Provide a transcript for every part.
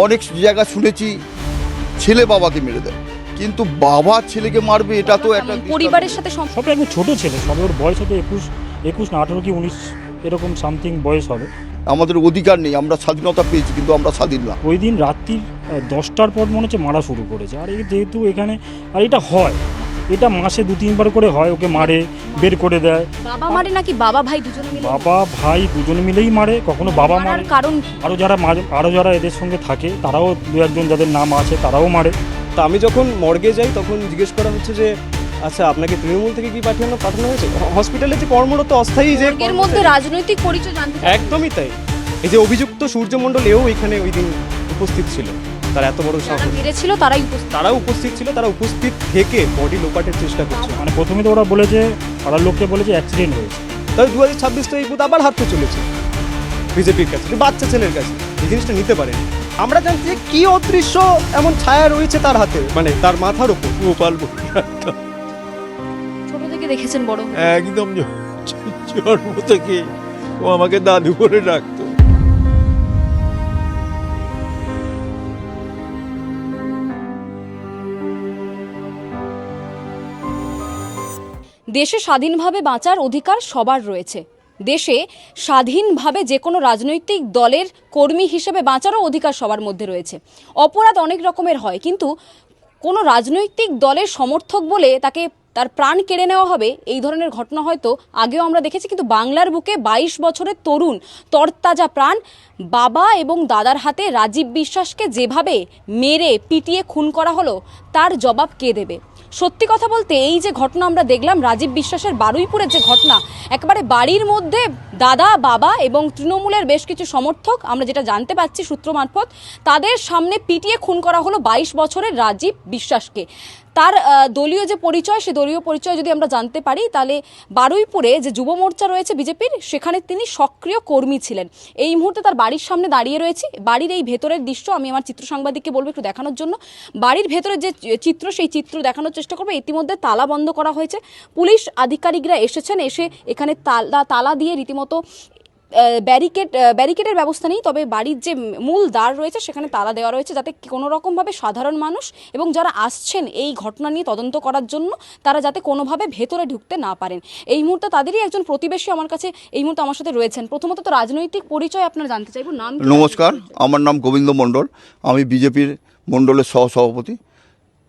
অনেক জায়গা শুনেছি ছেলে বাবাকে মেরে দেয়। কিন্তু বাবা ছেলেকে মারবে এটা তো একটা পরিবারের সাথে সব সবটা একদম ছোট ছেলে সব ওর বয়স হতে একুশ একুশ না আঠেরো কি উনিশ এরকম সামথিং বয়স হবে। আমাদের অধিকার নেই আমরা স্বাধীনতা পেয়েছি কিন্তু আমরা স্বাধীন না। ওই দিন রাত্রির দশটার পর মনে হচ্ছে মারা শুরু করেছে। আর এই যেহেতু এখানে আর এটা হয় এটা মাসে দু তিনবার করে হয় ওকে মারে বের করে দেয়। বাবা মারে নাকি বাবা ভাই দুজন মিলে? বাবা ভাই দুজনে মিলেই মারে কখনো বাবা মারে কারণ? আরও যারা মারে আরও যারা এদের সঙ্গে থাকে তারাও দু একজন যাদের নাম আছে তারাও মারে। তা আমি যখন মর্গে যাই তখন জিজ্ঞেস করা হচ্ছে যে আচ্ছা আপনাকে তৃণমূল থেকে কি পাঠানো পাঠানো হয়েছে? হসপিটালে যে কর্মরত অস্থায়ী যে এর মধ্যে রাজনৈতিক পরিচয় জানতে একদমই তাই। এই যে অভিযুক্ত সূর্যমণ্ডল এও এখানে ওই দিন উপস্থিত ছিল। তার এত বড় সাহস মেরেছিল তারাই উপস্থিত। তারা উপস্থিত ছিল তারা উপস্থিত থেকে বডি লোপাটের চেষ্টা করছে। মানে প্রথমে তো ওরা বলেছে পাড়ার লোককে বলেছে অ্যাক্সিডেন্ট হয়েছে। তাহলে দু হাজার ছাব্বিশ তো এই বুথ আবার হারতে চলেছে বিজেপির কাছে বাচ্চা ছেলের কাছে। এই জিনিসটা নিতে পারেন। আমরা জানছি যে কি অদৃশ্য এমন ছায়া রয়েছে তার হাতে মানে তার মাথার উপর। গোপাল ছোট থেকে দেখেছেন বড় একদম জন্ম থেকে ও আমাকে দাদু করে ডাকতো। দেশে স্বাধীনভাবে বাঁচার অধিকার সবার রয়েছে। দেশে স্বাধীনভাবে যে কোনো রাজনৈতিক দলের কর্মী হিসেবে বাঁচারও অধিকার সবার মধ্যে রয়েছে। অপরাধ অনেক রকমের হয়, কিন্তু কোনো রাজনৈতিক দলের সমর্থক বলে তাকে তার প্রাণ কেড়ে নেওয়া হবে, এই ধরনের ঘটনা হয়তো আগেও আমরা দেখেছি, কিন্তু বাংলার বুকে বাইশ বছরের তরুণ, তরতাজা প্রাণ, বাবা এবং দাদার হাতে রাজীব বিশ্বাসকে যেভাবে মেরে, পিটিয়ে খুন করা হলো, তার জবাব কে দেবে? সত্যি কথা বলতে, এই যে ঘটনা আমরা দেখলাম, রাজীব বিশ্বাসের বারুইপুরের যে ঘটনা, একবারে বাড়ির মধ্যে দাদা, বাবা এবং তৃণমূলের বেশ কিছু সমর্থক, আমরা যেটা জানতে পাচ্ছি সূত্র মারফত, তাদের সামনে পিটিয়ে খুন করা হলো বাইশ বছরের রাজীব বিশ্বাসকে। তার দলীয় যে পরিচয়, সে দলীয় পরিচয় যদি আমরা জানতে পারি, তাহলে বারুইপুরে যে যুব মোর্চা রয়েছে বিজেপির, সেখানে তিনি সক্রিয় কর্মী ছিলেন। এই মুহূর্তে তার বাড়ির সামনে দাঁড়িয়ে রয়েছি। বাড়ির এই ভেতরের দৃশ্য আমি আমার চিত্র সাংবাদিককে বলব একটু দেখানোর জন্য। বাড়ির ভেতরের যে চিত্র, সেই চিত্র দেখানোর চেষ্টা করব। ইতিমধ্যে তালা বন্ধ করা হয়েছে। পুলিশ আধিকারিকরা এসেছেন, এসে এখানে তালা তালা দিয়ে রীতিমতো ব্যারিকেড ব্যারিকেডের ব্যবস্থা নেই, তবে বাড়ির যে মূল দ্বার রয়েছে, সেখানে তালা দেওয়া রয়েছে যাতে কোনো রকমভাবে সাধারণ মানুষ এবং যারা আসছেন এই ঘটনা নিয়ে তদন্ত করার জন্য, তারা যাতে কোনোভাবে ভেতরে ঢুকতে না পারেন। এই মুহূর্তে তাদেরই একজন প্রতিবেশী আমার কাছে এই মুহূর্তে আমার সাথে রয়েছেন। প্রথমত তো রাজনৈতিক পরিচয় আপনারা জানতে চাইব, নাম নমস্কার, আমার নাম গোবিন্দ মণ্ডল। আমি বিজেপির মণ্ডলের সহসভাপতি।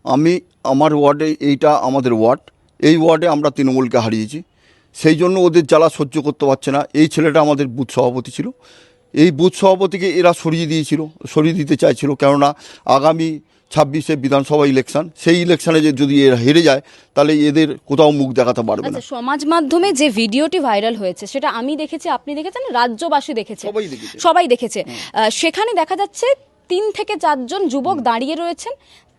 আমি, আমার ওয়ার্ডে এইটা আমাদের ওয়ার্ড। এই ওয়ার্ডে আমরা তৃণমূলকে হারিয়েছি। সেই জন্য ওদের জ্বালা সহ্য করতে পারছে না। এই ছেলেটা আমাদের বুথ সভাপতি ছিল। এই বুথ সভাপতিকে এরা সরিয়ে দিয়েছিল সরিয়ে দিতে চাইছিল। কেননা আগামী ছাব্বিশে বিধানসভা ইলেকশন সেই ইলেকশনে যে যদি এরা হেরে যায় তাহলে এদের কোথাও মুখ দেখাতে পারবে না। আচ্ছা সমাজ মাধ্যমে যে ভিডিওটি ভাইরাল হয়েছে সেটা আমি দেখেছি আপনি দেখেছেন রাজ্যবাসী দেখেছে। সবাই দেখেছে। সেখানে দেখা যাচ্ছে তিন থেকে চারজন যুবক দাঁড়িয়ে রয়েছেন।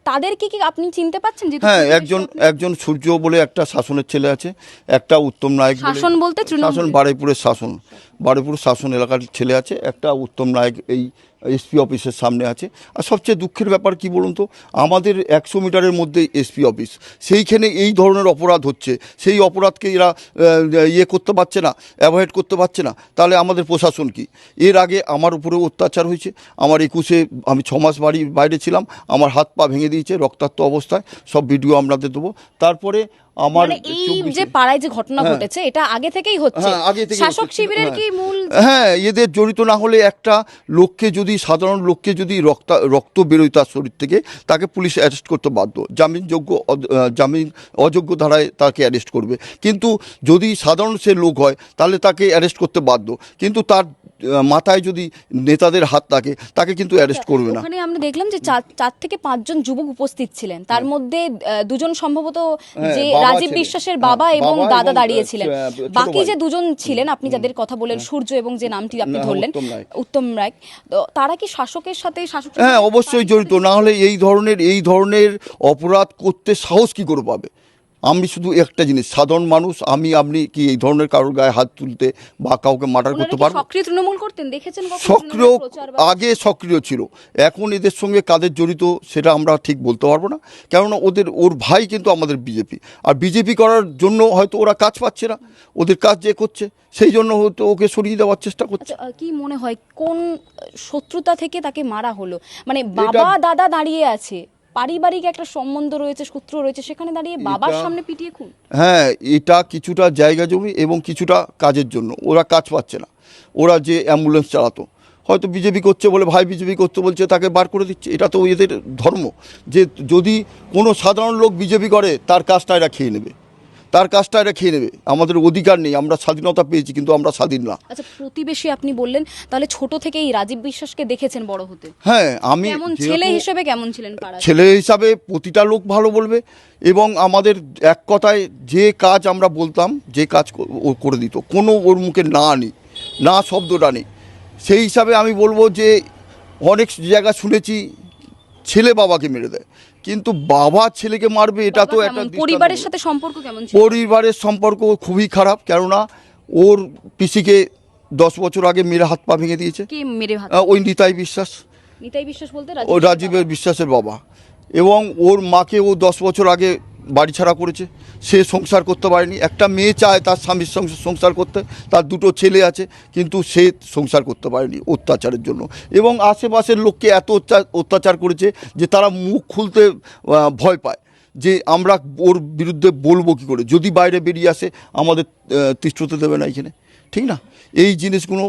তাদেরকে কি আপনি চিনতে পাচ্ছেন যে হ্যাঁ একজন একজন সূর্য বলে একটা শাসনের ছেলে আছে একটা উত্তম নায়ক শাসন বলতে শাসন বারুইপুরের শাসন। বারুইপুর শাসন এলাকার ছেলে আছে একটা উত্তম নায়ক এই এসপি অফিসের সামনে আছে। আর সবচেয়ে দুঃখের ব্যাপার কি বলুন তো? আমাদের একশো মিটারের মধ্যে এসপি অফিস। সেইখানে এই ধরনের অপরাধ হচ্ছে। সেই অপরাধকে এরা ইয়ে করতে পারছে না, অ্যাভয়েড করতে পারছে না। তাহলে আমাদের প্রশাসন কি? এর আগে আমার উপরে অত্যাচার হয়েছে। আমার একুশে আমি ছ মাস বাড়ি, বাইরে ছিলাম। আমার হাত পা ভেঙে দিয়েছে রক্তাক্ত অবস্থায়। সব ভিডিও আপনাদের দেবো। তারপরে আমার মানে এই যে পাড়ায় যে ঘটনা হ্যাঁ। ঘটেছে এটা আগে থেকেই হচ্ছে হ্যাঁ, শাসক শিবিরের হ্যাঁ। কি মূল হ্যাঁ এদের জড়িত না হলে একটা লোককে যদি সাধারণ লোককে যদি রক্ত রক্ত বেরোয় তার শরীর থেকে তাকে পুলিশ অ্যারেস্ট করতে বাধ্য জামিনযোগ্য জামিন অযোগ্য ধারায় তাকে অ্যারেস্ট করবে কিন্তু যদি সাধারণ সে লোক হয় তাহলে তাকে অ্যারেস্ট করতে বাধ্য কিন্তু তার মাথায় যদি নেতাদের হাত থাকে তাকে কিন্তু অ্যারেস্ট করবে না। ওখানে আমরা দেখলাম যে চার থেকে পাঁচজন যুবক উপস্থিত ছিলেন। তার মধ্যে দুজন সম্ভবত হ্যাঁ, যে রাজীব বিশ্বাসের হ্যাঁ, বাবা এবং দাদা দাঁড়িয়েছিলেন বাকি যে দুজন ছিলেন আপনি যাদের কথা বলেন সূর্য এবং যে নামটি আপনি ধরলেন উত্তম রায়। তো তারা কি শাসকের সাথে শাসক হ্যাঁ অবশ্যই জড়িত। না হলে এই ধরনের এই ধরনের অপরাধ করতে সাহস কি করে পাবে? আমি শুধু একটা জিনিস সাধারণ মানুষ আমি আপনি কি এই ধরনের কারোর গায়ে হাত তুলতে বা কাউকে মার্ডার করতে পারব? সক্রিয় তৃণমূল করতেন? দেখেছেন সক্রিয় আগে সক্রিয় ছিল। এখন এদের সঙ্গে কাদের জড়িত সেটা আমরা ঠিক বলতে পারব না। কেননা ওদের ওর ভাই কিন্তু আমাদের বিজেপি আর বিজেপি করার জন্য হয়তো ওরা কাজ পাচ্ছে না। ওদের কাজ যে করছে সেই জন্য হয়তো ওকে সরিয়ে দেওয়ার চেষ্টা করছে। আচ্ছা কি মনে হয় কোন শত্রুতা থেকে তাকে মারা হলো? মানে বাবা দাদা দাঁড়িয়ে আছে। পারিবারিক একটা সম্বন্ধ রয়েছে সূত্র রয়েছে সেখানে দাঁড়িয়ে বাবার সামনে পিটিয়ে খুন? হ্যাঁ এটা কিছুটা জায়গা জমি এবং কিছুটা কাজের জন্য। ওরা কাজ পাচ্ছে না। ওরা যে অ্যাম্বুলেন্স চালাতো। হয়তো বিজেপি করছে বলে ভাই বিজেপি করতে বলছে তাকে বার করে দিচ্ছে। এটা তো এদের ধর্ম। যে যদি কোনো সাধারণ লোক বিজেপি করে তার কাজটা এরা খেয়ে নেবে। তার কাজটা এরা খেয়ে নেবে। আমাদের অধিকার নেই আমরা স্বাধীনতা পেয়েছি কিন্তু আমরা স্বাধীন না। আচ্ছা প্রতিবেশী আপনি বললেন তাহলে ছোট থেকেই রাজীব বিশ্বাসকে দেখেছেন বড় হতে। হ্যাঁ আমি কেমন ছেলে হিসেবে কেমন ছিলেন পাড়ায় ছেলে হিসাবে প্রতিটা লোক ভালো বলবে এবং আমাদের এক কথায় যে কাজ আমরা বলতাম যে কাজ ও করে দিত কোনো ওর মুখে না নেই না শব্দটা নেই। সেই হিসাবে আমি বলব যে অনেক জায়গা শুনেছি ছেলে বাবাকে মেরে দেয়। কিন্তু বাবা ছেলেকে মারবে এটা তো একটা পরিবারের সাথে সম্পর্ক কেমন পরিবারের সম্পর্ক খুবই খারাপ কেননা ওর পিসিকে দশ বছর আগে মেরে হাত পা ভেঙে দিয়েছে। ওই নিতাই বিশ্বাস। নিতাই বিশ্বাস বলতে ও রাজীবের বিশ্বাসের বাবা। এবং ওর মাকে ও দশ বছর আগে বাড়ি ছাড়া করেছে সে সংসার করতে পারেনি। একটা মেয়ে চায় তার স্বামীর সঙ্গে সংসার করতে তার দুটো ছেলে আছে কিন্তু সে সংসার করতে পারেনি অত্যাচারের জন্য। এবং আশেপাশের লোককে এত অত্যাচার করেছে যে তারা মুখ খুলতে ভয় পায়। যে আমরা ওর বিরুদ্ধে বলব কী করে? যদি বাইরে বেরিয়ে আসে আমাদের তিষ্ঠতে দেবে না এখানে। ঠিক না? এই জিনিসগুলো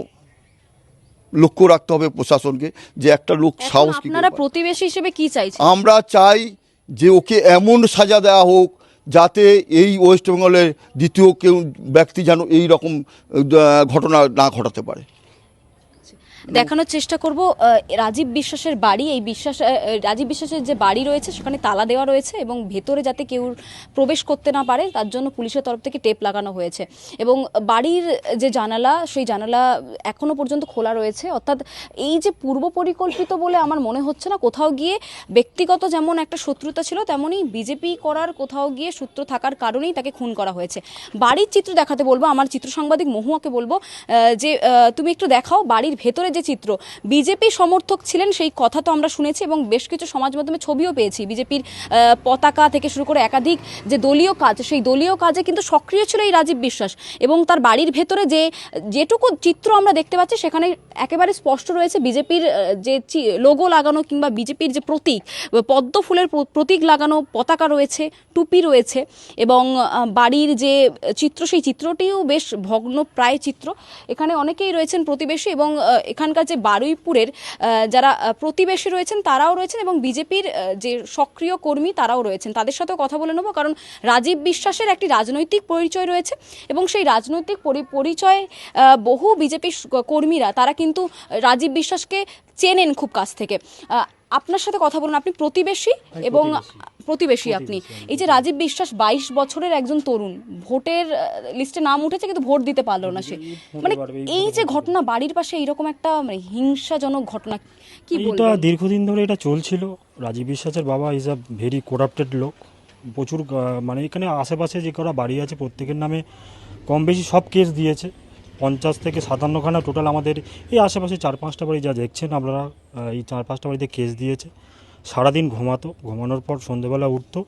লক্ষ্য রাখতে হবে প্রশাসনকে যে একটা লোক সাহস আপনারা প্রতিবেশী হিসেবে কি চাইছেন? আমরা চাই যে ওকে এমন সাজা দেওয়া হোক যাতে এই ওয়েস্ট বেঙ্গলের দ্বিতীয় কেউ ব্যক্তি যেন এই রকম ঘটনা না ঘটাতে পারে। দেখানোর চেষ্টা করব রাজীব বিশ্বাসের বাড়ি, এই বিশ্বাস রাজীব বিশ্বাসের যে বাড়ি রয়েছে, সেখানে তালা দেওয়া রয়েছে এবং ভেতরে যাতে কেউ প্রবেশ করতে না পারে, তার জন্য পুলিশের তরফ থেকে টেপ লাগানো হয়েছে। এবং বাড়ির যে জানালা, সেই জানালা এখনও পর্যন্ত খোলা রয়েছে। অর্থাৎ এই যে পূর্ব পরিকল্পিত বলে আমার মনে হচ্ছে না, কোথাও গিয়ে ব্যক্তিগত যেমন একটা শত্রুতা ছিল, তেমনই বিজেপি করার কোথাও গিয়ে সূত্র থাকার কারণেই তাকে খুন করা হয়েছে। বাড়ির চিত্র দেখাতে বলব, আমার চিত্র সাংবাদিক মহুয়াকে বলব যে তুমি একটু দেখাও, বাড়ির ভেতরে যে চিত্র বিজেপি সমর্থক ছিলেন সেই কথা তো আমরা শুনেছি এবং বেশ কিছু সমাজ মাধ্যমে ছবিও পেয়েছি। বিজেপির পতাকা থেকে শুরু করে একাধিক যে দলীয় কাজ সেই দলীয় কাজে কিন্তু সক্রিয় ছিল এই রাজীব বিশ্বাস এবং তার বাড়ির ভেতরে যে যেটুকু চিত্র আমরা দেখতে পাচ্ছি সেখানে একেবারে স্পষ্ট রয়েছে বিজেপির যে লোগো লাগানো কিংবা বিজেপির যে প্রতীক পদ্ম ফুলের প্রতীক লাগানো পতাকা রয়েছে টুপি রয়েছে এবং বাড়ির যে চিত্র সেই চিত্রটিও বেশ ভগ্ন প্রায় চিত্র। এখানে অনেকেই রয়েছেন প্রতিবেশী এবং আহ, এখানকার যে বারুইপুরের যারা প্রতিবেশী রয়েছেন তারাও রয়েছেন এবং বিজেপির যে সক্রিয় কর্মী তারাও রয়েছেন। তাদের সাথেও কথা বলে নেব কারণ রাজীব বিশ্বাসের একটি রাজনৈতিক পরিচয় রয়েছে এবং সেই রাজনৈতিক পরি- পরিচয়ে বহু বিজেপি কর্মীরা তারা কিন্তু রাজীব বিশ্বাসকে চেনেন খুব কাছ থেকে। আপনার সাথে কথা বলুন। আপনি প্রতিবেশী এবং প্রতিবেশী আপনি। এই যে রাজীব বিশ্বাস বাইশ বছরের একজন তরুণ ভোটের লিস্টে নাম উঠেছে কিন্তু ভোট দিতে পারল না সে। মানে এই যে ঘটনা বাড়ির পাশে এইরকম একটা মানে হিংসাজনক ঘটনা কি এটা দীর্ঘদিন ধরে এটা চলছিল। রাজীব বিশ্বাসের বাবা ইজ আ ভেরি করাপ্টেড লোক। প্রচুর মানে এখানে আশেপাশে যে করা বাড়ি আছে প্রত্যেকের নামে কম বেশি সব কেস দিয়েছে। পঞ্চাশ থেকে সাতান্নখানা টোটাল আমাদের এই আশেপাশে চার পাঁচটা বাড়ি যা দেখছেন আপনারা এই চার পাঁচটা বাড়িতে কেস দিয়েছে। সারাদিন ঘুমাতো ঘুমানোর পর সন্ধেবেলা উঠতো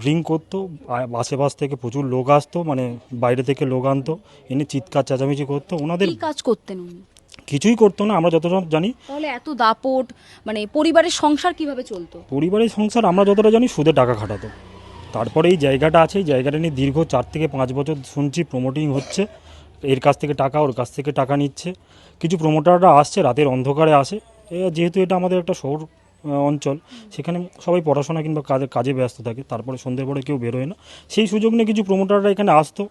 ড্রিঙ্ক করতো আশেপাশ থেকে প্রচুর লোক আসতো মানে বাইরে থেকে লোক আনতো এনে চিৎকার চেঁচামেচি করতো ওনাদের কি কাজ করতেন উনি? কিছুই করতো না আমরা যতটা জানি। তাহলে এত দাপট মানে পরিবারের সংসার কীভাবে চলতো? পরিবারের সংসার আমরা যতটা জানি সুদে টাকা খাটাতো। তারপরে এই জায়গাটা আছে এই জায়গাটা নিয়ে দীর্ঘ চার থেকে পাঁচ বছর শুনছি প্রমোটিং হচ্ছে এর কাছ থেকে টাকা ওর কাছ থেকে টাকা নিচ্ছে। কিছু প্রমোটাররা আসছে রাতের অন্ধকারে আসে। যেহেতু এটা আমাদের একটা শহর অঞ্চল সেখানে সবাই পড়াশোনা কিংবা কাজে কাজে ব্যস্ত থাকে তারপরে সন্ধ্যের পরে কেউ বেরোয় না। সেই সুযোগ নিয়ে কিছু প্রমোটাররা এখানে আসতো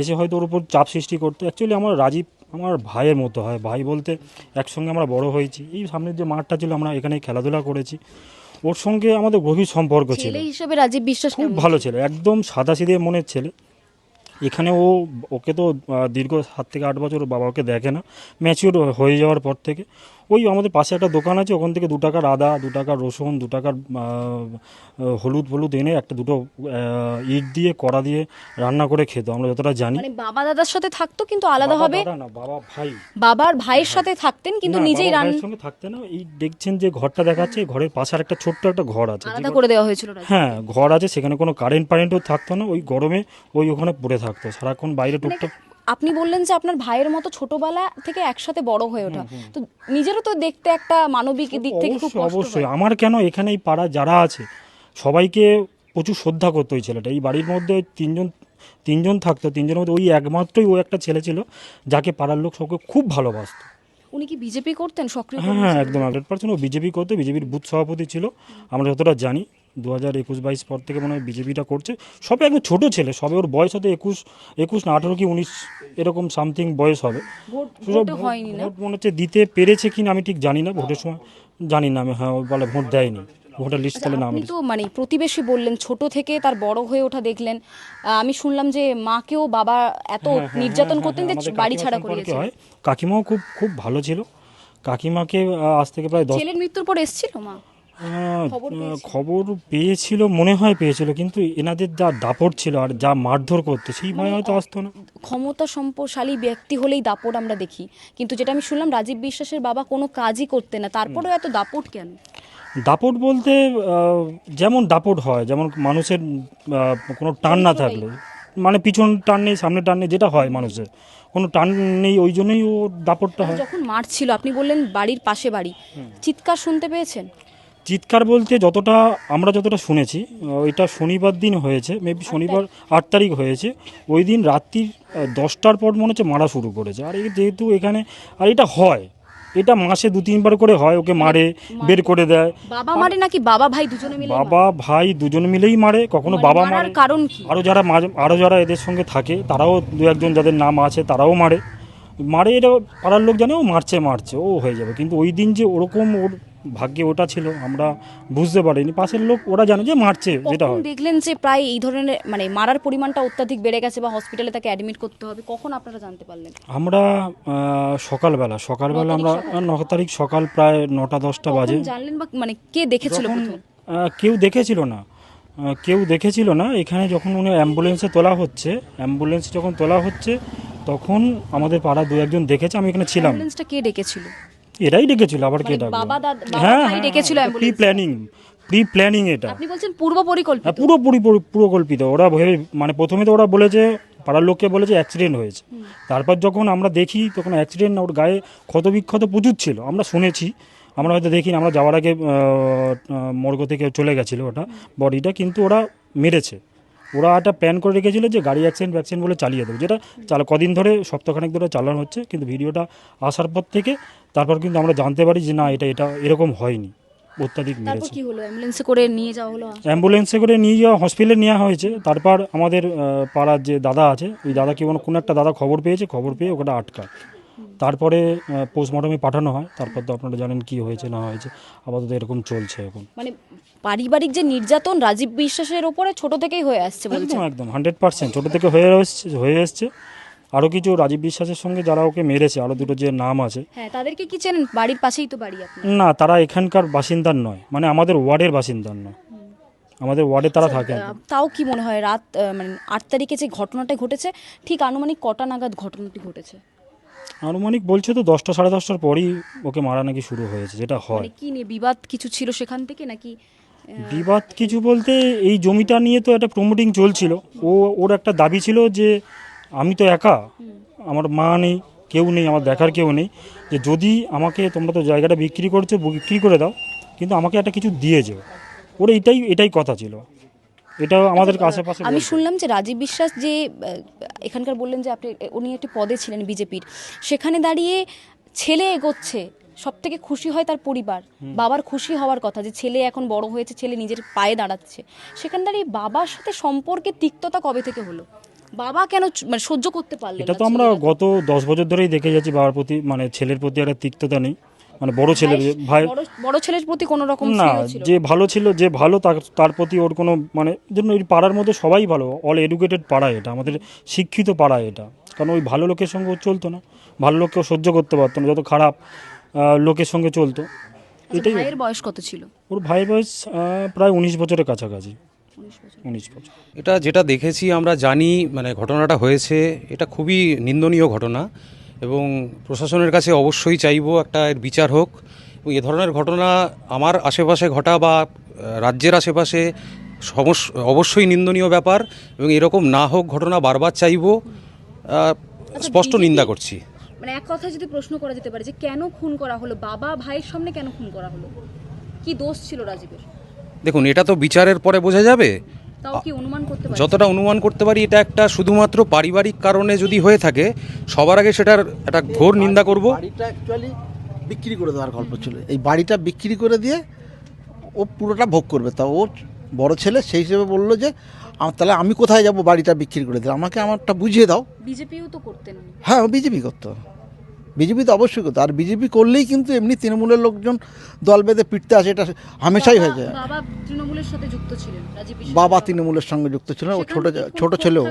এসে হয়তো ওর উপর চাপ সৃষ্টি করতো। অ্যাকচুয়ালি আমার রাজীব আমার ভাইয়ের মতো হয় ভাই বলতে একসঙ্গে আমরা বড় হয়েছি। এই সামনের যে মাঠটা ছিল আমরা এখানে খেলাধুলা করেছি। ওর সঙ্গে আমাদের গভীর সম্পর্ক ছিল। হিসেবে রাজীব বিশ্বাস খুব ভালো ছিল? একদম সাদা সিধে মনের ছেলে। এখানে ও ওকে তো দীর্ঘ সাত থেকে আট বছর বাবা ওকে দেখে না। ম্যাচিওর হয়ে যাওয়ার পর থেকে ওই আমাদের পাশে একটা দোকান আছে ওখান থেকে দু টাকার আদা দু টাকার রসুন দু টাকার হলুদ হলুদ এনে একটা দুটো ইট দিয়ে কড়া দিয়ে রান্না করে খেতো আমরা যতটা জানি। মানে বাবা দাদার সাথে থাকতো কিন্তু আলাদা হবে? না বাবা ভাই। বাবার ভাইয়ের সাথে থাকতেন কিন্তু নিজেই বাবা রান ভাইয়ের সঙ্গে থাকতে না এই দেখছেন যে ঘরটা দেখাচ্ছে ঘরের পাশে আর একটা ছোট্ট একটা ঘর আছে। আলাদা করে দেওয়া হয়েছিল হ্যাঁ ঘর আছে সেখানে কোনো কারেন্ট ফারেন্টও থাকতো না ওই গরমে ওই ওখানে পড়ে থাকতো সারাক্ষণ বাইরে মানে টুকটাক আপনি বললেন যে আপনার ভাইয়ের মতো ছোটবেলা থেকে একসাথে বড় হয়ে ওঠা। তো নিজেরও তো দেখতে একটা মানবিক দিক থেকে খুব অবশ্যই। আমার কেন এখানে এই পাড়া যারা আছে সবাইকে প্রচুর শ্রদ্ধা করতো ওই ছেলেটা। এই বাড়ির মধ্যে তিনজন তিনজন থাকতো তিনজনের মধ্যে ওই একমাত্রই ও একটা ছেলে ছিল যাকে পাড়ার লোক সবকে খুব ভালোবাসতো। উনি কি বিজেপি করতেন? সক্রিয় হ্যাঁ হ্যাঁ একদম হান্ড্রেড পার্সেন্ট। ও বিজেপি করতো বিজেপির বুথ সভাপতি ছিল। আমরা যতটা জানি দু হাজার একুশ বাইশ পর থেকে মনে হয় বিজেপিটা করছে। সবে একদম ছোটো ছেলে সবে ওর বয়স হতে একুশ একুশ না আঠেরো কি উনিশ এরকম সামথিং বয়স হবে। ভোট না? মনে হচ্ছে দিতে পেরেছে কিনা আমি ঠিক জানি না ভোটের সময় জানি না আমি হ্যাঁ বলে ভোট দেয়নি ভোটার লিস্ট তাহলে নাম তো মানে প্রতিবেশী বললেন ছোট থেকে তার বড় হয়ে ওঠা দেখলেন। আমি শুনলাম যে মাকেও বাবা এত নির্যাতন করতেন যে হ্যাঁ, বাড়ি ছাড়া করিয়েছে। হয়। কাকিমাও খুব খুব ভালো ছিল। কাকিমাকে আজ থেকে প্রায় ছেলের মৃত্যুর পর এসেছিল মা? খবর পেয়েছিল? খবর পেয়েছিল মনে হয় পেয়েছিল কিন্তু এনাদের যা দাপট ছিল আর যা মারধর করতো সেই ভয় হয়তো আসতো না। ক্ষমতা সম্পদশালী ব্যক্তি হলেই দাপট আমরা দেখি। কিন্তু যেটা আমি শুনলাম রাজীব বিশ্বাসের বাবা কোনো কাজই করতে না তারপরেও এত দাপট কেন? দাপট বলতে যেমন দাপট হয় যেমন মানুষের কোনো টান না থাকলে মানে পিছন টান নেই সামনে টান নেই যেটা হয় মানুষের কোনো টান নেই ওই জন্যই ও দাপটটা হয়। যখন মারছিল আপনি বললেন বাড়ির পাশে বাড়ি চিৎকার শুনতে পেয়েছেন? চিৎকার বলতে যতটা আমরা যতটা শুনেছি এটা শনিবার দিন হয়েছে মেবি শনিবার আট তারিখ হয়েছে। ওই দিন রাত্রির দশটার পর মনে হচ্ছে মারা শুরু করেছে। আর এই যেহেতু এখানে আর এটা হয় এটা মাসে দু তিনবার করে হয় ওকে মারে বের করে দেয়। বাবা মারে নাকি বাবা ভাই দুজনে মিলে বাবা ভাই দুজন মিলেই মারে কখনো বাবা মারে। কারণ কি? আরও যারা আরও যারা এদের সঙ্গে থাকে তারাও দু একজন যাদের নাম আছে তারাও মারে। মারে এটা পাড়ার লোক জানে ও মারছে মারছে ও হয়ে যাবে। কিন্তু ওই দিন যে ওরকম ওর ভাগ্যে ওটা ছিল আমরা বুঝতে পারিনি। পাশের লোক ওরা জানে যে মারছে যেটা হয়। দেখলেন যে প্রায় এই ধরনের মানে মারার পরিমাণটা অত্যাধিক বেড়ে গেছে বা হসপিটালে তাকে অ্যাডমিট করতে হবে কখন আপনারা জানতে পারলেন? আমরা সকালবেলা সকালবেলা আমরা ন তারিখ সকাল প্রায় নটা দশটা বাজে। জানলেন বা মানে কে দেখেছিল কেউ দেখেছিল না। কেউ দেখেছিল না। এখানে যখন উনি অ্যাম্বুলেন্সে তোলা হচ্ছে অ্যাম্বুলেন্স যখন তোলা হচ্ছে তখন আমাদের পাড়া দু একজন দেখেছে আমি এখানে ছিলাম। অ্যাম্বুলেন্সটা কে ডেকেছিল? এরাই ডেকেছিল আবার কে মানে ডাকবে বাবা দাদ- হ্যাঁ ভাই ডেকেছিল প্রি প্ল্যানিং প্রি প্ল্যানিং এটা। আপনি বলছেন পূর্ব পরিকল্পিত। হ্যাঁ পুরো- পুরোকল্পিত ওরা ভেবে মানে প্রথমে তো ওরা বলেছে পাড়ার লোককে বলেছে অ্যাক্সিডেন্ট হয়েছে। তারপর যখন আমরা দেখি তখন অ্যাক্সিডেন্ট না ওর গায়ে ক্ষত বিক্ষত প্রচুর ছিল। আমরা শুনেছি আমরা হয়তো দেখি আমরা যাওয়ার আগে মর্গ থেকে চলে গেছিল ওটা বডিটা কিন্তু ওরা মেরেছে। ওরা একটা প্ল্যান করে রেখেছিল যে গাড়ি অ্যাক্সিডেন্ট ভ্যাকসিন বলে চালিয়ে দেবো। যেটা চাল কদিন ধরে সপ্তাহখানেক ধরে চালানো হচ্ছে কিন্তু ভিডিওটা আসার পর থেকে তারপর কিন্তু আমরা জানতে পারি যে না এটা এটা এরকম হয়নি। অত্যাধিক মেরেছে। কি হলো? অ্যাম্বুলেন্সে করে নিয়ে যাওয়া হলো? অ্যাম্বুলেন্সে করে নিয়ে যাওয়া হসপিটালে নেওয়া হয়েছে। তারপর আমাদের পাড়ার যে দাদা আছে ওই দাদা কি কোনো একটা দাদা খবর পেয়েছে খবর পেয়ে ওখানে আটকায়। তারপরে পোস্টমর্টমে পাঠানো হয়। তারপর তো আপনারা জানেন কি হয়েছে না হয়েছে আপাতত এরকম চলছে এখন। মানে পারিবারিক যে নির্যাতন রাজীব বিশ্বাসের ওপরে ছোট থেকেই হয়ে আসছে একদম একদম হান্ড্রেড পার্সেন্ট ছোটো থেকে হয়ে হয়ে এসছে। আরও কিছু রাজীব বিশ্বাসের সঙ্গে যারা ওকে মেরেছে আরও দুটো যে নাম আছে। হ্যাঁ তাদেরকে কি চেনেন? বাড়ির পাশেই তো বাড়ি আপনার। না তারা এখানকার বাসিন্দার নয়। মানে আমাদের ওয়ার্ডের বাসিন্দার নয়। আমাদের ওয়ার্ডে তারা থাকে আহ, তাও কি মনে হয় রাত মানে আট তারিখে যে ঘটনাটা ঘটেছে ঠিক আনুমানিক কটা নাগাদ ঘটনাটি ঘটেছে? আনুমানিক বলছে তো দশটা সাড়ে দশটার পরই ওকে মারা নাকি শুরু হয়েছে যেটা হয়। মানে কি নিয়ে বিবাদ কিছু ছিল সেখান থেকে নাকি বিবাদ কিছু বলতে এই জমিটা নিয়ে তো একটা প্রমোটিং চলছিল। ও ওর একটা দাবি ছিল যে আমি তো একা। আমার মা নেই কেউ নেই আমার দেখার কেউ নেই। যে যদি আমাকে তোমরা তো জায়গাটা বিক্রি করছ বিক্রি করে দাও কিন্তু আমাকে একটা কিছু দিয়ে যেও। ওর এটাই এটাই কথা ছিল। এটাও আমাদের আশেপাশে আমি শুনলাম যে রাজীব বিশ্বাস যে এখানকার বললেন যে আপনি উনি একটি পদে ছিলেন বিজেপির। সেখানে দাঁড়িয়ে ছেলে এগোচ্ছে সব থেকে খুশি হয় তার পরিবার। বাবার খুশি হওয়ার কথা যে ছেলে এখন বড় হয়েছে ছেলে নিজের পায়ে দাঁড়াচ্ছে। সেখানে দাঁড়িয়ে বাবার সাথে সম্পর্কে তিক্ততা কবে থেকে হলো? বাবা কেন মানে সহ্য করতে পারলেন এটা তো আমরা গত দশ বছর ধরেই দেখে যাচ্ছি বাবার প্রতি মানে ছেলের প্রতি একটা তিক্ততা নেই। মানে বড় ছেলের ভাই- বড় ছেলের প্রতি কোনো রকম না যে ভালো ছিল যে ভালো তার প্রতি ওর কোনো মানে জন্য এই পাড়ার মধ্যে সবাই ভালো অল এডুকেটেড পাড়া এটা আমাদের শিক্ষিত পাড়া এটা। কারণ ওই ভালো লোকের সঙ্গে ও চলতো না ভালো লোককেও সহ্য করতে পারতো না যত খারাপ লোকের সঙ্গে চলতো। আচ্ছা, এটাই ভাইয়ের বয়স কত ছিল? ওর ভাইয়ের বয়স প্রায় উনিশ বছরের কাছাকাছি। উনিশ বছর। এটা যেটা দেখেছি আমরা জানি মানে ঘটনাটা হয়েছে এটা খুবই নিন্দনীয় ঘটনা এবং প্রশাসনের কাছে অবশ্যই চাইব একটা এর বিচার হোক। এবং এ ধরনের ঘটনা আমার আশেপাশে ঘটা বা রাজ্যের আশেপাশে অবশ্যই নিন্দনীয় ব্যাপার এবং এরকম না হোক ঘটনা বারবার চাইব স্পষ্ট নিন্দা করছি। মানে এক কথা যদি প্রশ্ন করা যেতে পারে যে কেন খুন করা হলো বাবা ভাইয়ের সামনে কেন খুন করা হলো? কি দোষ ছিল রাজীবের? দেখুন এটা তো বিচারের পরে বোঝা যাবে। অনুমান যতটা অনুমান করতে পারি এটা একটা শুধুমাত্র পারিবারিক কারণে যদি হয়ে থাকে সবার আগে সেটার একটা ঘোর নিন্দা করব। বাড়িটা অ্যাকচুয়ালি বিক্রি করে দেওয়ার গল্প ছিল। এই বাড়িটা বিক্রি করে দিয়ে ও পুরোটা ভোগ করবে। তা ও বড় ছেলে সেই হিসেবে বলল যে আম- তাহলে আমি কোথায় যাব বাড়িটা বিক্রি করে দিলে আমাকে আমারটা বুঝিয়ে দাও। বিজেপিও তো করতেন হ্যাঁ বিজেপি করতো। বিজেপি তো অবশ্যই করতো। আর বিজেপি করলেই কিন্তু এমনি তৃণমূলের লোকজন দল বেঁধে পিটতে আসে এটা হামেশাই হয়ে যায়। বাবা তৃণমূলের সাথে যুক্ত ছিলেন বাবা তৃণমূলের সঙ্গে যুক্ত ছিল ও ছোট ছোট ছেলেও।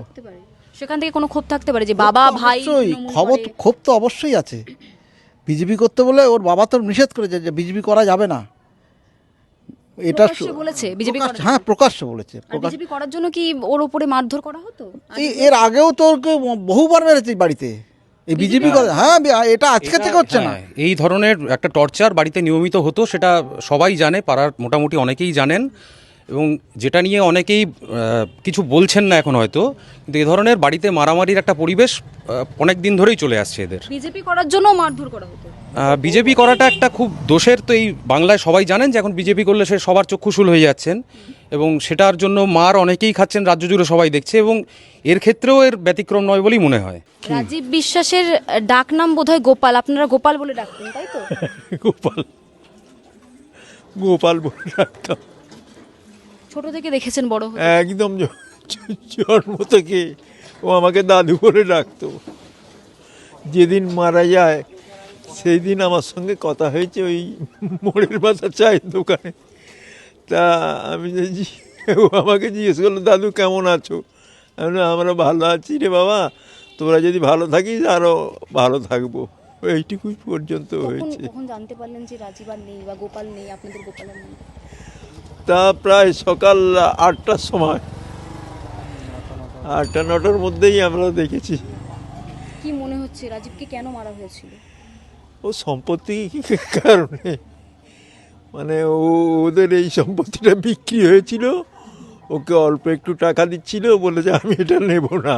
সেখান থেকে কোনো ক্ষোভ থাকতে পারে যে বাবা ভাই খবর। ক্ষোভ তো অবশ্যই আছে। বিজেপি করতে বলে ওর বাবা তো নিষেধ করেছে যে বিজেপি করা যাবে না। এটা বলেছে বিজেপি হ্যাঁ প্রকাশ্য বলেছে। বিজেপি করার জন্য কি ওর উপরে মারধর করা হতো? এর আগেও তো বহুবার মেরেছে বাড়িতে। এই বিজেপি হ্যাঁ এটা আজকে থেকে হচ্ছে না। হ্যাঁ, এই ধরনের একটা টর্চার বাড়িতে নিয়মিত হতো সেটা সবাই জানে পাড়ার মোটামুটি অনেকেই জানেন। এবং যেটা নিয়ে অনেকেই কিছু বলছেন না এখন হয়তো কিন্তু এ ধরনের বাড়িতে মারামারির একটা পরিবেশ অনেক দিন ধরেই চলে আসছে এদের। বিজেপি করার জন্য মারধর করা হতো। বিজেপি করাটা একটা খুব দোষের তো এই বাংলায় সবাই জানেন যে এখন বিজেপি করলে সে সবার চক্ষুশূল হয়ে যাচ্ছেন এবং সেটার জন্য মার অনেকেই খাচ্ছেন রাজ্য জুড়ে সবাই দেখছে এবং এর ক্ষেত্রেও এর ব্যতিক্রম নয় বলেই মনে হয়। রাজীব বিশ্বাসের ডাক নাম বোধহয় গোপাল আপনারা গোপাল বলে ডাকতেন তাই তো? গোপাল। গোপাল বলে ডাকতাম। ছোট থেকে দেখেছেন বড়। একদম জন্ম থেকে ও আমাকে দাদু বলে ডাকতো। যেদিন মারা যায় সেই দিন আমার সঙ্গে কথা হয়েছে ওই মোড়ের বাজার চায়ের দোকানে। তা আমি ও আমাকে জিজ্ঞেস করল দাদু কেমন আছো? আমি আমরা ভালো আছি রে বাবা। তোরা যদি ভালো থাকিস আরও ভালো থাকব। এইটুকুই পর্যন্ত হয়েছে। জানতে পারলেন যে রাজীব আর নেই বা গোপাল নেই আপনাদের গোপাল নেই তা প্রায় সকাল আটটার সময়। আটটা নটার মধ্যেই আমরা দেখেছি। কি মনে হচ্ছে? রাজীবকে কেন মারা হয়েছিল? ও সম্পত্তি কারণে? মানে ও ওদের এই সম্পত্তিটা বিক্রি হয়েছিল। ওকে অল্প একটু টাকা দিচ্ছিল বলে যে আমি এটা নেব না।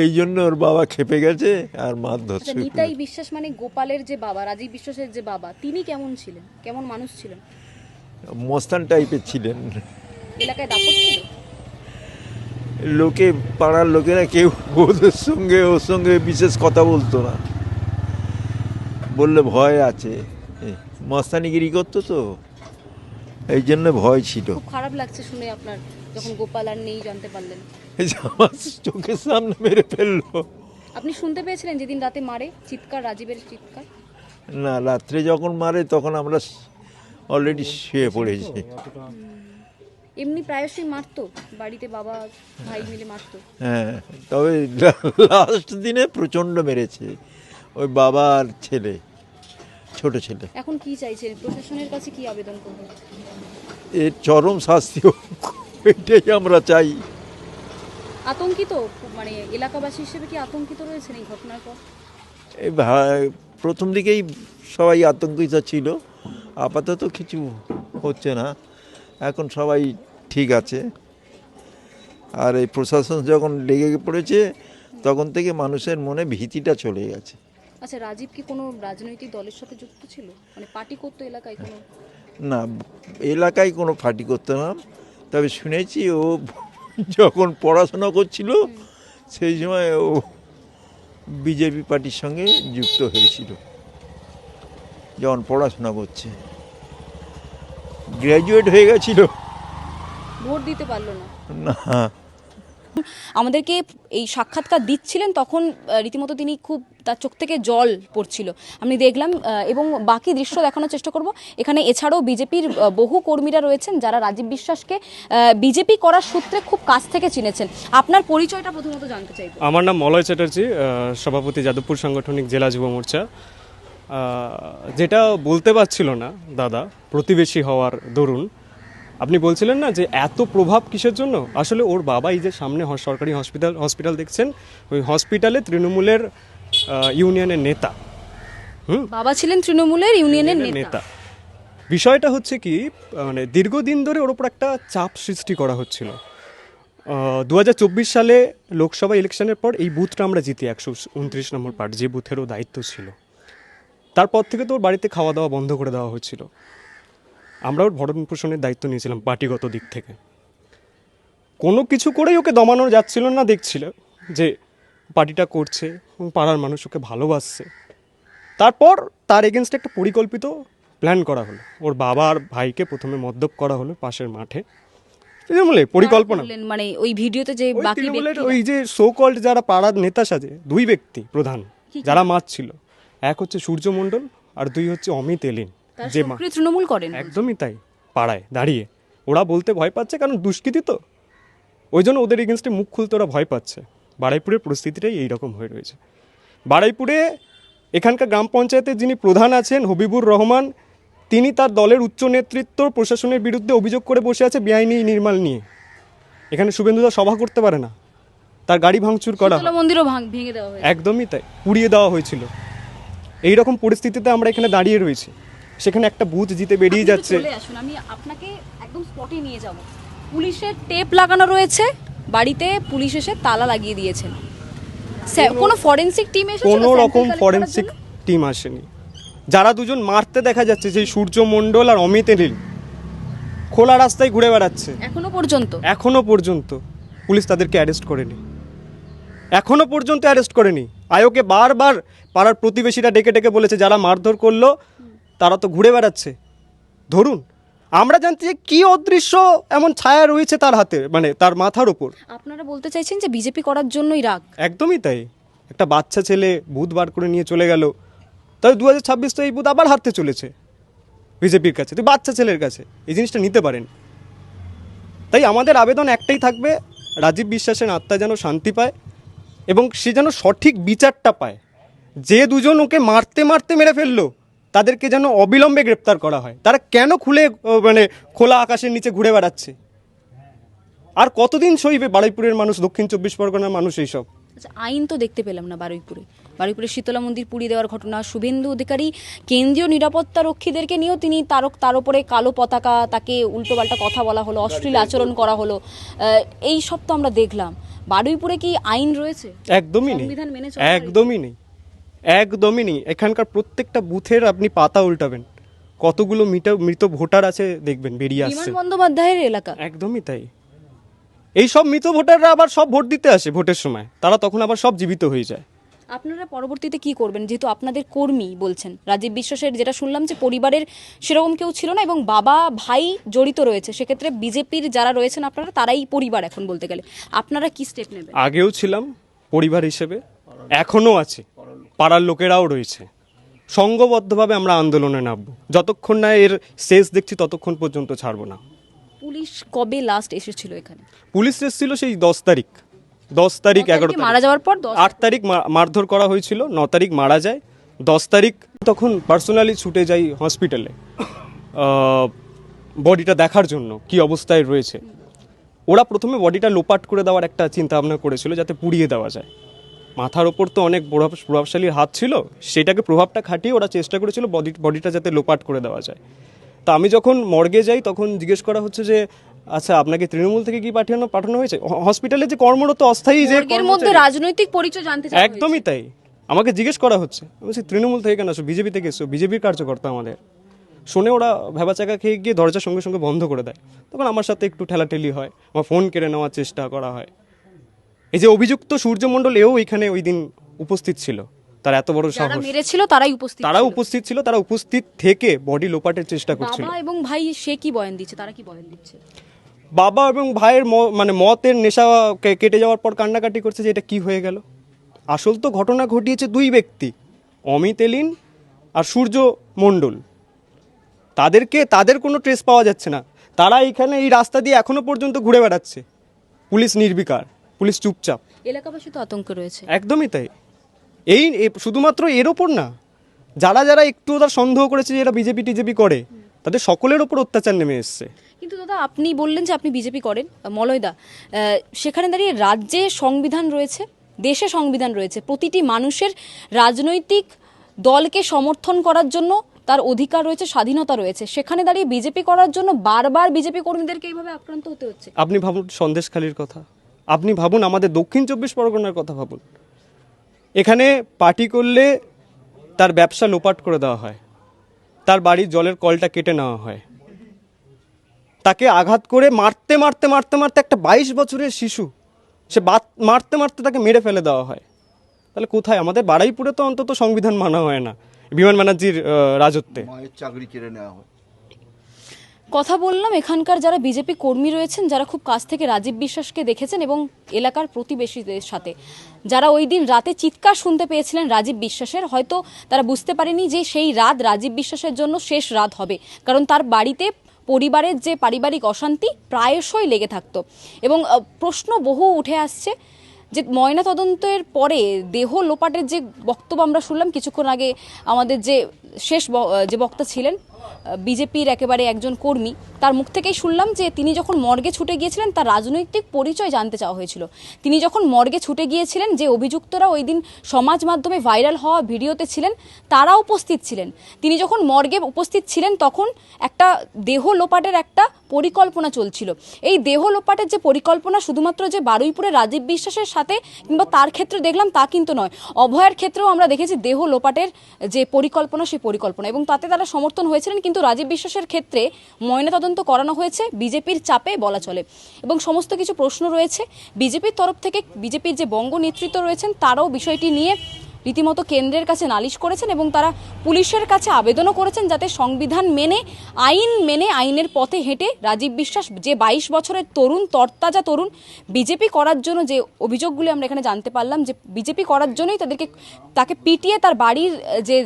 এই জন্য ওর বাবা খেপে গেছে আর মারধর আচ্ছা শুরু নিতাই বিশ্বাস মানে গোপালের যে বাবা রাজীব বিশ্বাসের যে বাবা তিনি কেমন ছিলেন? কেমন মানুষ ছিলেন? মস্তান টাইপের ছিলেন। এলাকায় লোকে পাড়ার লোকেরা কেউ ওদের সঙ্গে ওর সঙ্গে বিশেষ কথা বলতো না। বললে ভয় আছে। মস্তানিগিরি করতো তো। এই জন্য ভয় ছিল। খারাপ লাগছে শুনে আপনার যখন গোপাল আর নেই জানতে পারলেন। এই যে আমার চোখের সামনে মেরে ফেলল। আপনি শুনতে পেয়েছিলেন যেদিন রাতে মারে? চিৎকার রাজীবের চিৎকার? না রাত্রে যখন মারে তখন আমরা অলরেডি শুয়ে পড়েছে। এমনি প্রায়শই মারতো বাড়িতে বাবা ভাই মিলে মারতো। হ্যাঁ তবে লাস্ট দিনে প্রচণ্ড মেরেছে ওই বাবা আর ছেলে ছোট ছেলে। এখন কি চাইছেন প্রশাসনের কাছে কি আবেদন করবেন এর চরম শাস্তি এটাই আমরা চাই। আতঙ্কিত? মানে এলাকাবাসী হিসেবে কি আতঙ্কিত রয়েছেন এই ঘটনার পর? এই প্রথম দিকেই সবাই আতঙ্কিত ছিল। আপাতত কিছু হচ্ছে না। এখন সবাই ঠিক আছে। আর এই প্রশাসন যখন লেগে পড়েছে তখন থেকে মানুষের মনে ভীতিটা চলে গেছে। আচ্ছা রাজীব কি কোনো রাজনৈতিক দলের সাথে যুক্ত ছিল? মানে পার্টি করতো এলাকায় কোনো? না এলাকায় কোনো ফাটি করতো না। তবে শুনেছি ও যখন পড়াশোনা করছিল সেই সময় ও বিজেপি পার্টির সঙ্গে যুক্ত হয়েছিল। যখন পড়াশোনা করছে। গ্র্যাজুয়েট হয়ে গেছিল। ভোট দিতে পারল না। না। আমাদেরকে এই সাক্ষাৎকার দিচ্ছিলেন তখন রীতিমতো তিনি খুব তার চোখ থেকে জল পড়ছিল। আমি দেখলাম এবং বাকি দৃশ্য দেখানোর চেষ্টা করব। এখানে এছাড়াও বিজেপির বহু কর্মীরা রয়েছেন যারা রাজীব বিশ্বাসকে বিজেপি করার সূত্রে খুব কাছ থেকে চিনেছেন। আপনার পরিচয়টা প্রথমত জানতে চাই আমার নাম মলয় চ্যাটার্জি সভাপতি যাদবপুর সাংগঠনিক জেলা যুব মোর্চা। যেটা বলতে পারছিল না দাদা প্রতিবেশী হওয়ার দরুন আপনি বলছিলেন না যে এত প্রভাব কিসের জন্য? আসলে ওর বাবা এই যে সামনে সরকারি হসপিটাল হসপিটাল দেখছেন ওই হসপিটালে তৃণমূলের ইউনিয়নের নেতা। হুম? বাবা ছিলেন তৃণমূলের ইউনিয়নের নেতা। বিষয়টা হচ্ছে কি মানে দীর্ঘদিন ধরে ওর উপর একটা চাপ সৃষ্টি করা হচ্ছিল। দু হাজার চব্বিশ সালে লোকসভা ইলেকশনের পর এই বুথটা আমরা জিতি একশো উনত্রিশ নম্বর পার্ট যে বুথেরও দায়িত্ব ছিল। তারপর থেকে তো ওর বাড়িতে খাওয়া দাওয়া বন্ধ করে দেওয়া হয়েছিল। আমরা ওর ভরণ পোষণের দায়িত্ব নিয়েছিলাম পার্টিগত দিক থেকে। কোনো কিছু করেই ওকে দমানো যাচ্ছিল না দেখছিল যে পার্টিটা করছে এবং পাড়ার মানুষ ওকে ভালোবাসছে। তারপর তার এগেনস্টে একটা পরিকল্পিত প্ল্যান করা হলো। ওর বাবা আর ভাইকে প্রথমে মদ্যপ করা হলো পাশের মাঠে। পরিকল্পনা। মানে ওই ভিডিওতে যে ওই যে সো কল্ড যারা পাড়ার নেতা সাজে দুই ব্যক্তি প্রধান যারা মাছ ছিল। এক হচ্ছে সূর্যমণ্ডল আর দুই হচ্ছে অমিত এলিন যে মা তৃণমূল করেন। একদমই তাই পাড়ায় দাঁড়িয়ে। ওরা বলতে ভয় পাচ্ছে কারণ দুষ্কৃতি তো। ওই জন্য ওদের এগেনস্টে মুখ খুলতে ওরা ভয় পাচ্ছে। বাড়াইপুরের পরিস্থিতিটাই এইরকম হয়ে রয়েছে। বাড়াইপুরে এখানকার গ্রাম পঞ্চায়েতের যিনি প্রধান আছেন হবিবুর রহমান তিনি তার দলের উচ্চ নেতৃত্ব প্রশাসনের বিরুদ্ধে অভিযোগ করে বসে আছে বেআইনি নির্মাণ নিয়ে। এখানে শুভেন্দুদা সভা করতে পারে না। তার গাড়ি ভাঙচুর করা মন্দিরও ভাঙ- ভেঙে দেওয়া একদমই তাই পুড়িয়ে দেওয়া হয়েছিল। এই রকম পরিস্থিতিতে আমরা এখানে দাঁড়িয়ে রয়েছি। সেখানে একটা বুথ জিতে বেরিয়ে যাচ্ছে। চলে আসুন আমি আপনাকে একদম স্পটে নিয়ে যাব। পুলিশের টেপ লাগানো রয়েছে বাড়িতে পুলিশ এসে তালা লাগিয়ে দিয়েছেন। কোনো ফরেনসিক টিম কোনো রকম ফরেন্সিক টিম আসেনি। যারা দুজন মারতে দেখা যাচ্ছে সেই সূর্য মণ্ডল আর অমিত এলিল খোলা রাস্তায় ঘুরে বেড়াচ্ছে। এখনও পর্যন্ত? এখনও পর্যন্ত পুলিশ তাদেরকে অ্যারেস্ট করেনি। এখনও পর্যন্ত অ্যারেস্ট করেনি। আয়োকে বারবার পাড়ার প্রতিবেশীরা ডেকে ডেকে বলেছে যারা মারধর করল তারা তো ঘুরে বেড়াচ্ছে। ধরুন আমরা জানতে যে কি অদৃশ্য এমন ছায়া রয়েছে তার হাতে মানে তার মাথার ওপর আপনারা বলতে চাইছেন যে বিজেপি করার জন্যই রাগ? একদমই তাই। একটা বাচ্চা ছেলে বুথ বার করে নিয়ে চলে গেল তাহলে দু হাজার ছাব্বিশ তো এই বুধ আবার হারতে চলেছে বিজেপির কাছে তো বাচ্চা ছেলের কাছে এই জিনিসটা নিতে পারেন। তাই আমাদের আবেদন একটাই থাকবে রাজীব বিশ্বাসের আত্মা যেন শান্তি পায় এবং সে যেন সঠিক বিচারটা পায়। যে দুজন ওকে মারতে মারতে মেরে ফেলল, তাদেরকে যেন অবিলম্বে গ্রেপ্তার করা হয়। তারা কেন খুলে মানে খোলা আকাশের নিচে ঘুরে বেড়াচ্ছে? আর কতদিন সইবে বারুইপুরের মানুষ, দক্ষিণ চব্বিশ পরগনার মানুষ এইসব? আচ্ছা আইন তো দেখতে পেলাম না বারুইপুরে। বারুইপুরে শীতলা মন্দির পুড়িয়ে দেওয়ার ঘটনা শুভেন্দু অধিকারী কেন্দ্রীয় নিরাপত্তা রক্ষীদেরকে নিয়েও তিনি তার তার উপরে কালো পতাকা, তাকে উল্টোপাল্টা কথা বলা হলো, অশ্লীল আচরণ করা হলো। এই সব তো আমরা দেখলাম। বারুইপুরে কি আইন রয়েছে? একদমই নেই। সংবিধান মেনে চলা একদমই নেই। একদমই নেই। এখানকার প্রত্যেকটা বুথের আপনি পাতা উল্টাবেন। কতগুলো মৃত মৃত ভোটার আছে দেখবেন বেরিয়ে বিমান আসছে বন্দ্যোপাধ্যায়ের এলাকা? একদমই তাই। এই সব মৃত ভোটাররা আবার সব ভোট দিতে আসে ভোটের সময়। তারা তখন আবার সব জীবিত হয়ে যায়। আপনারা পরবর্তীতে কি করবেন? যেহেতু আপনাদের কর্মী বলছেন। রাজীব বিশ্বাসের যেটা শুনলাম যে পরিবারের সেরকম কেউ ছিল না এবং বাবা ভাই জড়িত রয়েছে। সেক্ষেত্রে বিজেপির যারা রয়েছেন আপনারা তারাই পরিবার এখন বলতে গেলে। আপনারা কি স্টেপ নেবেন? আগেও ছিলাম পরিবার হিসেবে এখনও আছে। পাড়ার লোকেরাও রয়েছে। সংঘবদ্ধভাবে আমরা আন্দোলনে নামবো। যতক্ষণ না এর শেষ দেখছি ততক্ষণ পর্যন্ত ছাড়বো না। পুলিশ কবে লাস্ট এসেছিল এখানে? পুলিশ এসেছিল সেই দশ তারিখ। দশ তারিখ এগারো তারিখে মারা যাওয়ার পর আট তারিখ মারধর করা হয়েছিল ন তারিখ মারা যায়। দশ তারিখ তখন পার্সোনালি ছুটে যাই হসপিটালে বডিটা দেখার জন্য কি অবস্থায় রয়েছে। ওরা প্রথমে বডিটা লোপাট করে দেওয়ার একটা চিন্তা ভাবনা করেছিল যাতে পুড়িয়ে দেওয়া যায়। মাথার ওপর তো অনেক প্রভাব প্রভাবশালীর হাত ছিল সেটাকে প্রভাবটা খাটিয়ে ওরা চেষ্টা করেছিল বডি বডিটা যাতে লোপাট করে দেওয়া যায়। তা আমি যখন মর্গে যাই তখন জিজ্ঞেস করা হচ্ছে যে আচ্ছা আপনাকে তৃণমূল থেকে কি পাঠানো পাঠানো হয়েছে? হসপিটালে যে কর্মরত অস্থায়ী যে বর্গের মধ্যে রাজনৈতিক পরিচয় জানতে চাই একদমই তাই। আমাকে জিজ্ঞেস করা হচ্ছে বলছি তৃণমূল থেকে কেন আসো? বিজেপি থেকে এসো। বিজেপির কার্যকর্তা আমাদের। শুনে ওরা ভেবাচাকা খেয়ে গিয়ে দরজার সঙ্গে সঙ্গে বন্ধ করে দেয়। তখন আমার সাথে একটু ঠেলাঠেলি হয় আমার ফোন কেড়ে নেওয়ার চেষ্টা করা হয়। এই যে অভিযুক্ত সূর্যমণ্ডল এও এখানে ওই দিন উপস্থিত ছিল। তার এত বড় সাহস। মেরেছিল তারাই উপস্থিত তারা উপস্থিত ছিল তারা উপস্থিত থেকে বডি লোপাটের চেষ্টা করছিল। বাবা এবং ভাই সে কি বয়ান দিচ্ছে? তারা কি বয়ান দিচ্ছে? বাবা এবং ভাইয়ের মানে মতের নেশা কেটে যাওয়ার পর কান্নাকাটি করছে যে এটা কি হয়ে গেল? আসল তো ঘটনা ঘটিয়েছে দুই ব্যক্তি অমিত এলিন আর সূর্য মণ্ডল। তাদেরকে তাদের কোনো ট্রেস পাওয়া যাচ্ছে না। তারা এইখানে এই রাস্তা দিয়ে এখনও পর্যন্ত ঘুরে বেড়াচ্ছে। পুলিশ নির্বিকার পুলিশ চুপচাপ। এলাকাবাসী তো আতঙ্ক রয়েছে। একদমই তাই। এই শুধুমাত্র এর ওপর না যারা যারা একটু তার সন্দেহ করেছে যে এরা বিজেপি টিজেপি করে তাদের সকলের ওপর অত্যাচার নেমে এসছে। কিন্তু দাদা, আপনি বললেন যে আপনি বিজেপি করেন মলয়দা। সেখানে দাঁড়িয়ে রাজ্যে সংবিধান রয়েছে, দেশে সংবিধান রয়েছে, প্রতিটি মানুষের রাজনৈতিক দলকে সমর্থন করার জন্য তার অধিকার রয়েছে, স্বাধীনতা রয়েছে। সেখানে দাঁড়িয়ে বিজেপি করার জন্য বারবার বিজেপি কর্মীদেরকে এইভাবে আক্রান্ত হতে হচ্ছে। আপনি ভাবুন, সন্দেশখালির কথা। আপনি ভাবুন, আমাদের দক্ষিণ চব্বিশ পরগনার কথা ভাবুন। এখানে পার্টি করলে তার ব্যবসা লোপাট করে দেওয়া হয়। তার বাড়ির জলের কলটা কেটে নেওয়া হয়। তাকে আঘাত করে মারতে মারতে মারতে মারতে একটা বাইশ বছরের শিশু সে বাত- মারতে মারতে তাকে মেরে ফেলে দেওয়া হয়। তাহলে কোথায়? আমাদের বাড়াইপুরে তো অন্তত সংবিধান মানা হয় না বিমান ব্যানার্জির রাজত্বে। চাকরি কেড়ে নেওয়া হয়। কথা বললাম এখানকার যারা বিজেপি কর্মী রয়েছেন যারা খুব কাছ থেকে রাজীব বিশ্বাসকে দেখেছেন এবং এলাকার প্রতিবেশীদের সাথে যারা ওই দিন রাতে চিৎকার শুনতে পেয়েছিলেন রাজীব বিশ্বাসের হয়তো তারা বুঝতে পারেনি যে সেই রাত রাজীব বিশ্বাসের জন্য শেষ রাত হবে কারণ তার বাড়িতে পরিবারের যে পারিবারিক অশান্তি প্রায়শই লেগে থাকতো। এবং প্রশ্ন বহু উঠে আসছে যে ময়না তদন্তের পরে দেহ লোপাটের যে বক্তব্য আমরা শুনলাম, কিছুক্ষণ আগে আমাদের যে শেষ যে বক্তা ছিলেন বিজেপির একেবারে একজন কর্মী, তার মুখ থেকেই শুনলাম যে তিনি যখন মর্গে ছুটে গিয়েছিলেন, তার রাজনৈতিক পরিচয় জানতে চাওয়া হয়েছিল। তিনি যখন মর্গে ছুটে গিয়েছিলেন, যে অভিযুক্তরা ওই দিন সমাজ মাধ্যমে ভাইরাল হওয়া ভিডিওতে ছিলেন, তারা উপস্থিত ছিলেন। তিনি যখন মর্গে উপস্থিত ছিলেন, তখন একটা দেহ লোপাটের একটা পরিকল্পনা চলছিল। এই দেহ লোপাটের যে পরিকল্পনা, শুধুমাত্র যে বারুইপুরে রাজীব বিশ্বাসের সাথে কিংবা তার ক্ষেত্রে দেখলাম, তা কিন্তু নয়। অভয়ের ক্ষেত্রেও আমরা দেখেছি, দেহ লোপাটের যে পরিকল্পনা, সেই পরিকল্পনা এবং তাতে তারা সমর্থন হয়েছিলেন কিন্তু রাজীব বিশ্বাসের ক্ষেত্রে ময়নাতদন্ত করানো হয়েছে, বিজেপির চাপে বলা চলে। এবং সমস্ত কিছু প্রশ্ন রয়েছে, বিজেপির তরফ থেকে বিজেপির যে বঙ্গ নেতৃত্ব রয়েছেন, তারাও বিষয়টি নিয়ে রীতিমতো কেন্দ্রের কাছে নালিশ করেছেন এবং তারা পুলিশের কাছে আবেদনও করেছেন যাতে সংবিধান মেনে, আইন মেনে আইনের পথে হেঁটে রাজীব বিশ্বাস, যে বাইশ বছরের তরুণ, তরতাজা তরুণ, বিজেপি করার জন্য যে অভিযোগগুলি আমরা এখানে জানতে পারলাম, যে বিজেপি করার জন্যই তাদেরকে, তাকে পিটিয়ে তার বাড়ির যে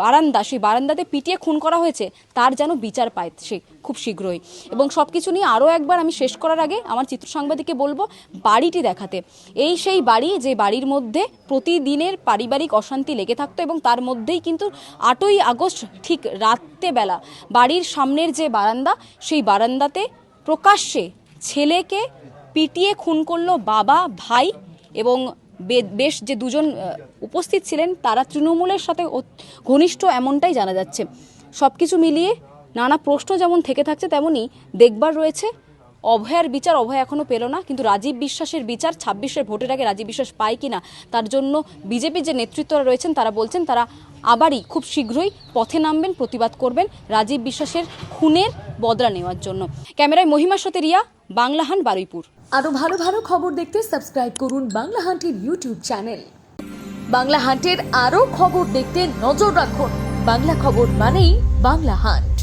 বারান্দা, সেই বারান্দাতে পিটিয়ে খুন করা হয়েছে, তার যেন বিচার পায় সে খুব শীঘ্রই। এবং সব কিছু নিয়ে আরও একবার আমি শেষ করার আগে আমার চিত্র সাংবাদিককে বলব, বাড়িটি দেখাতে। এই সেই বাড়ি, যে বাড়ির মধ্যে প্রতিদিনের পারিবারিক অশান্তি লেগে থাকতো এবং তার মধ্যেই কিন্তু আটই আগস্ট ঠিক রাত্রেবেলা বাড়ির সামনের যে বারান্দা, সেই বারান্দাতে প্রকাশ্যে ছেলেকে পিটিয়ে খুন করল বাবা, ভাই এবং বেশ যে দুজন উপস্থিত ছিলেন তারা তৃণমূলের সাথে ঘনিষ্ঠ এমনটাই জানা যাচ্ছে। সব কিছু মিলিয়ে নানা প্রশ্ন যেমন থেকে থাকছে, তেমনই দেখবার রয়েছে অভয়ার বিচার অভয় এখনও পেল না, কিন্তু রাজীব বিশ্বাসের বিচার ছাব্বিশের ভোটের আগে রাজীব বিশ্বাস পায় কিনা তার জন্য বিজেপির যে নেতৃত্বরা রয়েছেন তারা বলছেন তারা আবারই খুব শীঘ্রই পথে নামবেন, প্রতিবাদ করবেন রাজীব বিশ্বাসের খুনের বদলা নেওয়ার জন্য। ক্যামেরায় মহিমা সতেরিয়া বাংলাহান বারুইপুর। আরও ভালো ভালো খবর দেখতে সাবস্ক্রাইব করুন বাংলা হান্টের ইউটিউব চ্যানেল। বাংলা হান্টের আরও খবর দেখতে নজর রাখুন। বাংলা খবর মানেই বাংলা হান্ট।